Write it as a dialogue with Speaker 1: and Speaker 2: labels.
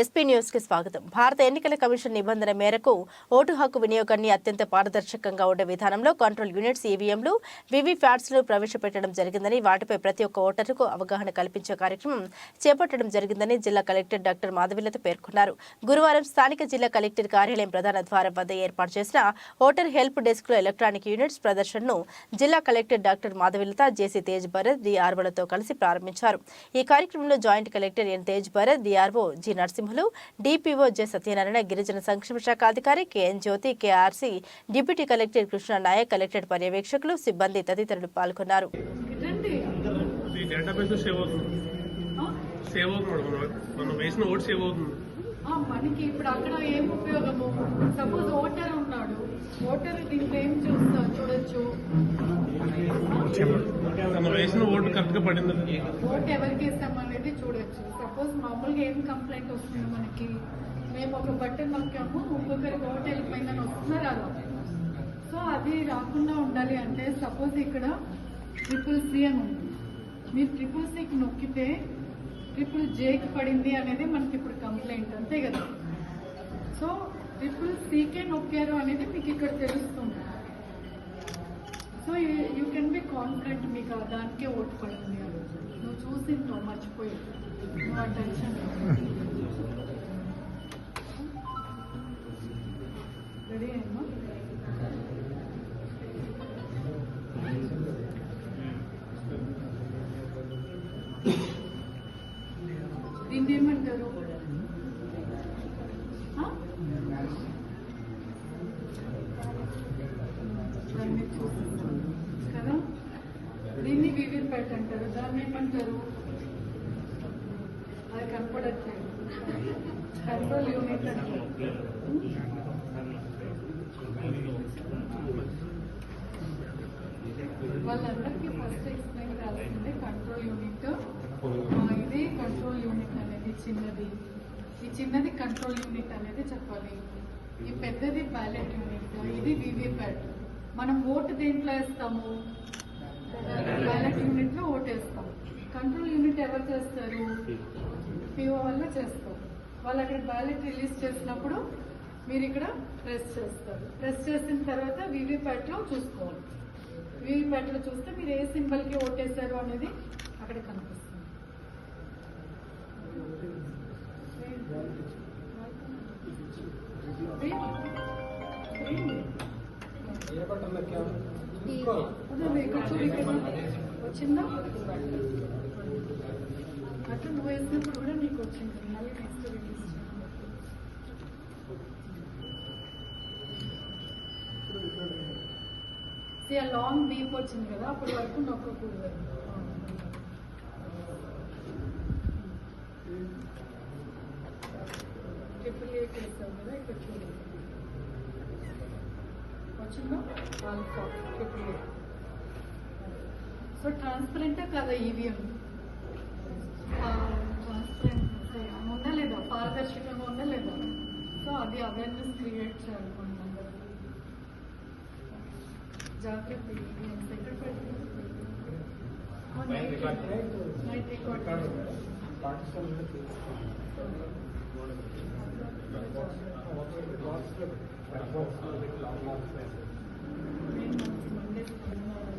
Speaker 1: SP న్యూస్కి స్వాగతం. భారత ఎన్నికల కమిషన్ నిబంధన మేరకు ఓటు హక్కు వినియోగాన్ని అత్యంత పారదర్శకంగా ఉండే విధానంలో కంట్రోల్ యూనిట్స్ ఈవీఎంలు వివిప్యాట్స్ను ప్రవేశపెట్టడం జరిగిందని వాటిపై ప్రతి ఒక్క ఓటరుకు అవగాహన కల్పించే కార్యక్రమం చేపట్టడం జరిగిందని జిల్లా కలెక్టర్ డాక్టర్ మాధవిలత పేర్కొన్నారు. గురువారం స్థానిక జిల్లా కలెక్టర్ కార్యాలయం ప్రధాన ద్వారం వద్ద ఏర్పాటు చేసిన ఓటర్ హెల్ప్ డెస్క్లో ఎలక్ట్రానిక్ యూనిట్స్ ప్రదర్శనను జిల్లా collector doctor Madhavilatha JC Tej Bharat డిఆర్ఓలతో కలిసి ప్రారంభించారు. ఈ కార్యక్రమంలో joint collector N Tej Bharat DRO G Narasimhulu DPO J Satyanarayana గిరిజన సంక్షేమ శాఖ అధికారి KN Jyothi KRC deputy collector Krishna Naik collector పర్యవేక్షకులు సిబ్బంది తదితరులు పాల్గొన్నారు.
Speaker 2: రండి
Speaker 3: ఈ డేటాబేస్ సేవ్ అవుతుంది.
Speaker 2: ఆ?
Speaker 3: సేవ్ అవుతుంది మేడం మనం మనం వేసిన ఓట్ సేవ్ అవుతుంది.
Speaker 2: ఆ, మనకి ఇప్పుడు అక్కడ ఏం ఉపయోగము? సపోజ్ ఓటర్ ఉన్నాడు. ఓటర్ దీంట్లో ఏం చూస్తా చూడొచ్చు.
Speaker 3: తను వేసిన ఓటు కరెక్ట్గా పడింది?
Speaker 2: ఓటు ఎవరికి ఇస్తాం అనేది చూడొచ్చు. సపోజ్ మామూలుగా ఏం కంప్లైంట్ వస్తుంది మనకి మేము ఒక బట్టన్ నొక్కాము ఇంకొకరికి ఓటు వెళ్ళిపోయిందని వస్తున్నారు అలా సో అది రాకుండా ఉండాలి అంటే సపోజ్ ఇక్కడ ట్రిపుల్ సి అని ఉంది. మీరు ట్రిపుల్ సికి నొక్కితే ట్రిపుల్ జేకి పడింది అనేది మనకి ఇప్పుడు కంప్లైంట్ అంతే కదా? సో ట్రిపుల్ సీకే నొక్కారు అనేది మీకు ఇక్కడ తెలుస్తుంది. So you can be confident మీకు ఆ దానికే ఓటు నువ్వు అని నువ్వు మర్చిపోయి నువ్వు ఆ టెన్షన్ దీన్ని వివిధ పెట్ అంటారు దాన్ని ఏమంటారు? అది కనపడట్లేదు. కంట్రోల్ యూనిట్ అంటారు వాళ్ళందరికీ ఫస్ట్ ఎక్స్ప్లెయిన్ కావాల్సిందే కంట్రోల్ యూనిట్. ఇది కంట్రోల్ యూనిట్ అనేది చిన్నది. ఈ చిన్నది కంట్రోల్ యూనిట్ అనేది చెప్పాలి. ఈ పెద్దది బ్యాలెట్ యూనిట్. ఇది వీవీప్యాట్ మనం ఓటు దేంట్లో వేస్తాము బ్యాలెట్ యూనిట్లో ఓటు వేస్తాం కంట్రోల్ యూనిట్ ఎవరు చేస్తారు? పిఓ వల్ల చేస్తారు. వాళ్ళు అక్కడ బ్యాలెట్ రిలీజ్ చేసినప్పుడు మీరు ఇక్కడ ప్రెస్ చేస్తారు. ప్రెస్ చేసిన తర్వాత వివిప్యాట్లో చూసుకోవాలి. వివిప్యాట్లో చూస్తే మీరు ఏ సింబల్కి ఓటేశారు అనేది అక్కడ కనిపిస్తుంది. వచ్చిందా? అట్లా నువ్వు వేసినప్పుడు కూడా నీకు వచ్చింది మళ్ళీ నెక్స్ట్ రిలీజ్ ఆ లాంగ్ డీప్ వచ్చింది కదా అప్పటి వరకు నొక్కకూడదు. ట్రిపుల్ ఎయిట్ వేసావు కదా ఇక్కడ చూడండి వచ్చిందా? ఆల్ఫా ట్రిపుల్ ఎయిట్ సో ట్రాన్స్పరెంటే కదా ఈవీఎం ట్రాన్స్పరెంట్ ఉందా లేదా పారదర్శకంగా ఉందా లేదా సో అది అవేర్నెస్ క్రియేట్ చేయాలి మనం అందరం జాగ్రత్త ఈవీఎం ఎక్కడ పెట్టి నైట్ రికార్డ్ నేను